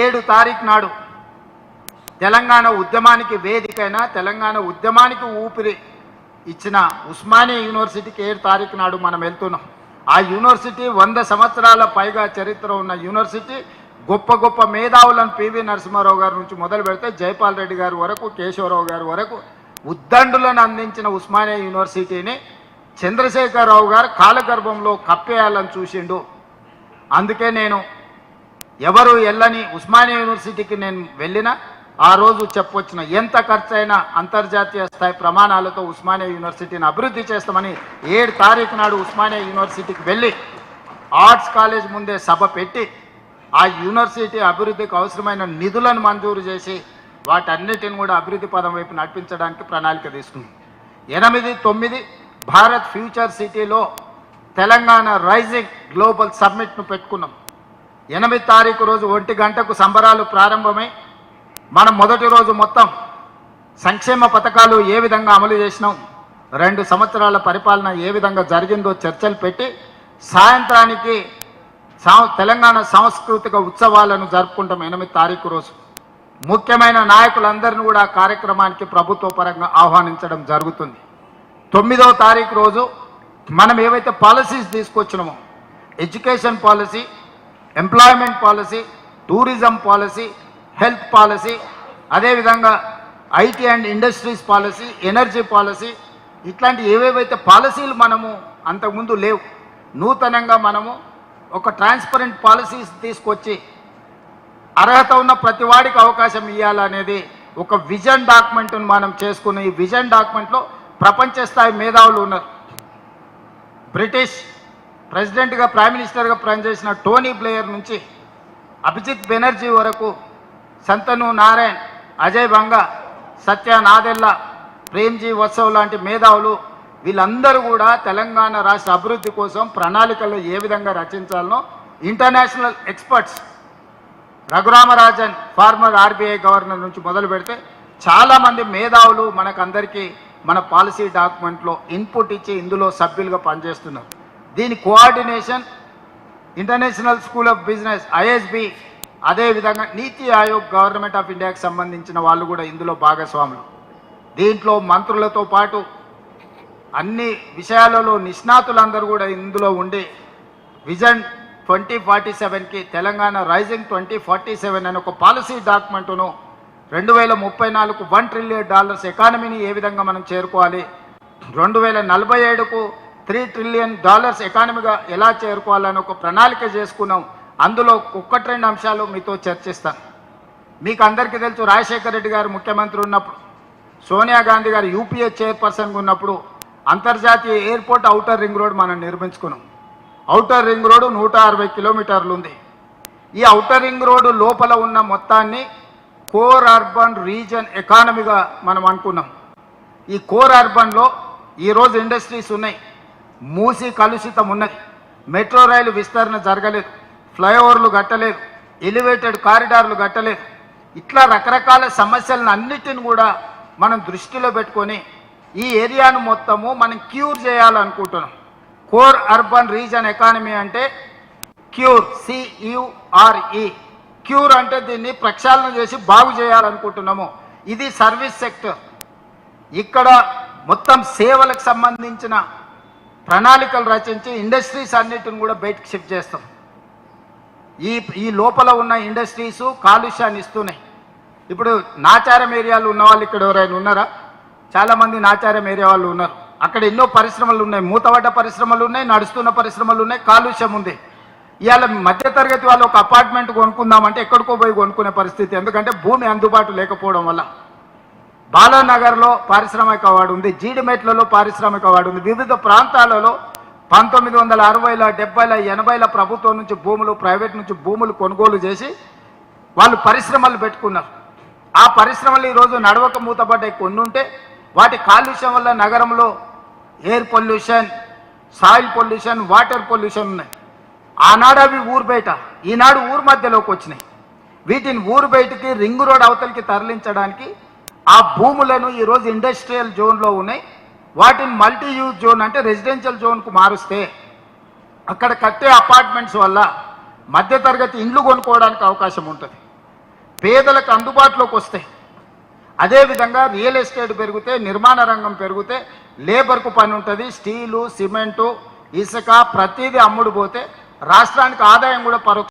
ఏడు తారీఖు నాడు. తెలంగాణ ఉద్యమానికి వేదికైన తెలంగాణ ఉద్యమానికి ఊపిరి ఇచ్చిన ఉస్మానియా యూనివర్సిటీకి ఏడు తారీఖు నాడు మనం వెళ్తున్నాం. ఆ యూనివర్సిటీ వంద సంవత్సరాల పైగా చరిత్ర ఉన్న యూనివర్సిటీ గొప్ప గొప్ప మేధావులను పివి నరసింహారావు గారి నుంచి మొదలు పెడితే జైపాల్ రెడ్డి గారి వరకు కేశవరావు గారి వరకు ఉద్దండులను అందించిన ఉస్మానియా యూనివర్సిటీని చంద్రశేఖరరావు గారు కాలగర్భంలో కప్పేయాలని చూసిండు. అందుకే నేను ఎవరు వెళ్ళని ఉస్మానియా యూనివర్సిటీకి నేను వెళ్ళినా ఆ రోజు చెప్పొచ్చిన ఎంత ఖర్చైనా అంతర్జాతీయ స్థాయి ప్రమాణాలతో ఉస్మానియా యూనివర్సిటీని అభివృద్ధి చేస్తామని ఏడు తారీఖు నాడు ఉస్మానియా యూనివర్సిటీకి వెళ్ళి ఆర్ట్స్ కాలేజ్ ముందే సభ పెట్టి ఆ యూనివర్సిటీ అభివృద్ధికి అవసరమైన నిధులను మంజూరు చేసి వాటన్నిటిని కూడా అభివృద్ధి పదం వైపు నడిపించడానికి ప్రణాళిక తీసుకుంది ఎనిమిది తొమ్మిది భారత్ ఫ్యూచర్ సిటీలో తెలంగాణ రైజింగ్ గ్లోబల్ సమ్మిట్ను పెట్టుకున్నాం. ఎనిమిది తారీఖు రోజు ఒంటి గంటకు సంబరాలు ప్రారంభమై మనం మొదటి రోజు మొత్తం సంక్షేమ పథకాలు ఏ విధంగా అమలు చేసినాం రెండు సంవత్సరాల పరిపాలన ఏ విధంగా జరిగిందో చర్చలు పెట్టి సాయంత్రానికి సా- తెలంగాణ సాంస్కృతిక ఉత్సవాలను జరుపుకుంటాం ఎనిమిది తారీఖు రోజు. ముఖ్యమైన నాయకులందరినీ కూడా కార్యక్రమానికి ప్రభుత్వ పరంగా ఆహ్వానించడం జరుగుతుంది. తొమ్మిదవ తారీఖు రోజు మనం ఏవైతే policies తీసుకొచ్చినామో education policy employment policy tourism policy health policy అదేవిధంగా IT and industries policy energy policy ఇట్లాంటి ఏవేవైతే పాలసీలు మనము అంతకుముందు లేవు నూతనంగా మనము ఒక ట్రాన్స్పరెంట్ పాలసీస్ తీసుకొచ్చి అర్హత ఉన్న ప్రతి వాడికి అవకాశం ఇవ్వాలనేది ఒక విజన్ డాక్యుమెంట్ను మనం చేసుకున్న ఈ విజన్ డాక్యుమెంట్లో ప్రపంచ స్థాయి మేధావులు ఉన్నారు. బ్రిటిష్ ప్రెసిడెంట్గా ప్రైమ్ మినిస్టర్గా పనిచేసిన టోనీ ప్లేయర్ నుంచి అభిజిత్ బెనర్జీ వరకు సంతను నారాయణ్ అజయ్ బంగా సత్య నాదెల్ల ప్రేమ్జీ వత్సవ్ లాంటి మేధావులు వీళ్ళందరూ కూడా తెలంగాణ రాష్ట్ర అభివృద్ధి కోసం ప్రణాళికలు ఏ విధంగా రచించాలనో international experts Raghuram Rajan former RBI governor నుంచి మొదలు పెడితే చాలామంది మేధావులు మనకందరికీ మన పాలసీ డాక్యుమెంట్లో ఇన్పుట్ ఇచ్చి ఇందులో సభ్యులుగా పనిచేస్తున్నారు. దీని coordination international school of business ISB అదేవిధంగా నీతి ఆయోగ్ గవర్నమెంట్ ఆఫ్ ఇండియాకి సంబంధించిన వాళ్ళు కూడా ఇందులో భాగస్వాములు. దీంట్లో మంత్రులతో పాటు అన్ని విషయాలలో నిష్ణాతులందరూ కూడా ఇందులో ఉండి విజన్ ట్వంటీ ఫార్టీ సెవెన్కి Telangana rising twenty forty seven అనే ఒక పాలసీ డాక్యుమెంటును రెండు వేల ముప్పై నాలుగు వన్ ట్రిలియన్ డాలర్స్ ఎకానమీని ఏ విధంగా మనం చేరుకోవాలి? రెండు వేల నలభై ఏడుకు త్రీ ట్రిలియన్ డాలర్స్ ఎకానమీగా ఎలా చేరుకోవాలని ఒక ప్రణాళిక చేసుకున్నాం. అందులో ఒక్కటి రెండు అంశాలు మీతో చర్చిస్తాను మీకు అందరికీ తెలుసు రాజశేఖర రెడ్డి గారు ముఖ్యమంత్రి ఉన్నప్పుడు సోనియా గాంధీ గారు యూపీఏ చైర్పర్సన్గా ఉన్నప్పుడు అంతర్జాతీయ ఎయిర్పోర్ట్ అవుటర్ రింగ్ రోడ్ మనం నిర్మించుకున్నాం. అవుటర్ రింగ్ రోడ్ నూట అరవై కిలోమీటర్లు ఉంది. ఈ అవుటర్ రింగ్ రోడ్డు లోపల ఉన్న మొత్తాన్ని కోర్ అర్బన్ రీజన్ ఎకానమీగా మనం అనుకున్నాం. ఈ కోర్ అర్బన్లో ఈరోజు ఇండస్ట్రీస్ ఉన్నాయి. మూసి కలుషితం ఉన్నది. మెట్రో రైలు విస్తరణ జరగలేదు. ఫ్లైఓవర్లు కట్టలేదు. ఎలివేటెడ్ కారిడార్లు కట్టలేదు. ఇట్లా రకరకాల సమస్యలను అన్నిటిని కూడా మనం దృష్టిలో పెట్టుకొని ఈ ఏరియాను మొత్తము మనం క్యూర్ చేయాలనుకుంటున్నాం. కోర్ అర్బన్ రీజన్ ఎకానమీ అంటే క్యూర్ సియుఆర్ఈ క్యూర్ అంటే దీన్ని ప్రక్షాళన చేసి బాగు చేయాలనుకుంటున్నాము. ఇది సర్వీస్ సెక్టర్. ఇక్కడ మొత్తం సేవలకు సంబంధించిన ప్రణాళికలు రచించి ఇండస్ట్రీస్ అన్నిటిని కూడా బయటకు షిఫ్ట్ చేస్తాం. ఈ ఈ లోపల ఉన్న ఇండస్ట్రీసు కాలుష్యాన్ని ఇస్తున్నాయి. ఇప్పుడు నాచారం ఏరియాలో ఉన్న వాళ్ళు ఇక్కడ ఎవరైనా ఉన్నారా? చాలామంది నాచారం ఏరియా వాళ్ళు ఉన్నారు. అక్కడ ఎన్నో పరిశ్రమలు ఉన్నాయి. మూతబడ్డ పరిశ్రమలు ఉన్నాయి నడుస్తున్న పరిశ్రమలు ఉన్నాయి కాలుష్యం ఉంది. ఇవాళ మధ్యతరగతి వాళ్ళు ఒక అపార్ట్మెంట్ కొనుక్కుందామంటే ఎక్కడికో పోయి కొనుక్కునే పరిస్థితి. ఎందుకంటే భూమి అందుబాటు లేకపోవడం వల్ల. బాలానగర్లో పారిశ్రామిక అవార్డు ఉంది జీడిమెట్లలో పారిశ్రామిక అవార్డు ఉంది వివిధ ప్రాంతాలలో పంతొమ్మిది వందల అరవైల డెబ్బైల ఎనభైల ప్రభుత్వం నుంచి భూములు ప్రైవేట్ నుంచి భూములు కొనుగోలు చేసి వాళ్ళు పరిశ్రమలు పెట్టుకున్నారు. ఆ పరిశ్రమలు ఈరోజు నడవక మూతపడ్డాయి. కొన్ని ఉంటే వాటి కాలుష్యం వల్ల నగరంలో air pollution soil pollution water pollution ఉన్నాయి. ఆనాడు అవి ఊరు బయట ఈనాడు ఊరు మధ్యలోకి వచ్చినాయి వీటిని ఊరు బయటికి రింగ్ రోడ్ అవతలికి తరలించడానికి ఆ భూములను ఈరోజు ఇండస్ట్రియల్ జోన్లో ఉన్నాయి. వాటిని మల్టీ యూజ్ జోన్ అంటే రెసిడెన్షియల్ జోన్కు మారుస్తే అక్కడ కట్టే అపార్ట్మెంట్స్ వల్ల మధ్యతరగతి ఇండ్లు కొనుక్కోవడానికి అవకాశం ఉంటుంది. పేదలకు అందుబాటులోకి వస్తాయి. అదేవిధంగా రియల్ ఎస్టేట్ పెరిగితే నిర్మాణ రంగం పెరిగితే లేబర్కు పని ఉంటుంది. స్టీలు సిమెంటు ఇసుక ప్రతిదీ అమ్ముడు పోతే రాష్ట్రానికి ఆదాయం కూడా పరోక్ష